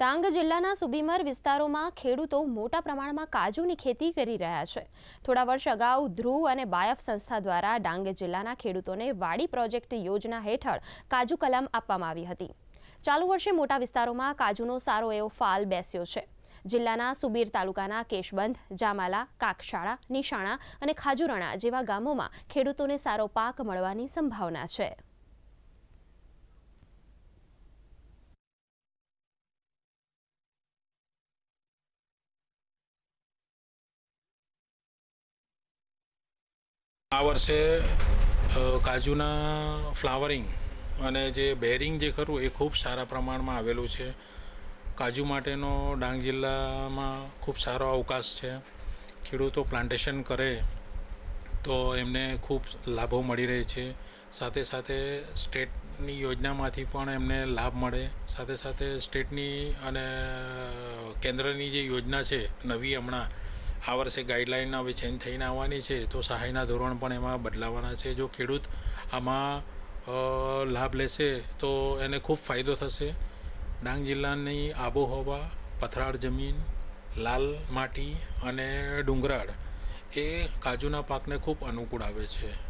ડાંગ જિલ્લાના સુબીમર વિસ્તારોમાં ખેડૂતો મોટા પ્રમાણમાં કાજુની ખેતી કરી રહ્યા છે. થોડા વર્ષ અગાઉ ધ્રુવ અને બાયફ સંસ્થા દ્વારા ડાંગ જિલ્લાના ખેડૂતોને વાડી પ્રોજેક્ટ યોજના હેઠળ કાજુ કલમ આપવામાં આવી હતી. ચાલુ વર્ષે મોટા વિસ્તારોમાં કાજુનો સારો એવો ફાલ બેસ્યો છે. જિલ્લાના સુબીર તાલુકાના કેશબંધ, જામાલા, કાકશાળા, નિશાણા અને ખાજુરાણા જેવા ગામોમાં ખેડૂતોને સારો પાક મળવાની સંભાવના છે. આ વર્ષે કાજુના ફ્લાવરિંગ અને જે બેરિંગ જે ખરું એ ખૂબ સારા પ્રમાણમાં આવેલું છે. કાજુ માટેનો ડાંગ જિલ્લામાં ખૂબ સારો અવકાશ છે. ખેડૂતો પ્લાન્ટેશન કરે તો એમને ખૂબ લાભો મળી રહે છે. સાથે સાથે સ્ટેટની યોજનામાંથી પણ એમને લાભ મળે. સાથે સાથે સ્ટેટની અને કેન્દ્રની જે યોજના છે નવી હમણાં આ વર્ષે ગાઈડલાઈન હવે ચેન્જ થઈને આવવાની છે, તો સહાયના ધોરણ પણ એમાં બદલાવાના છે. જો ખેડૂત આમાં લાભ લેશે, તો એને ખૂબ ફાયદો થશે. ડાંગ જિલ્લાની આબોહવા, પથરાળ જમીન, લાલ માટી અને ડુંગરાળ એ કાજુના પાકને ખૂબ અનુકૂળ આવે છે.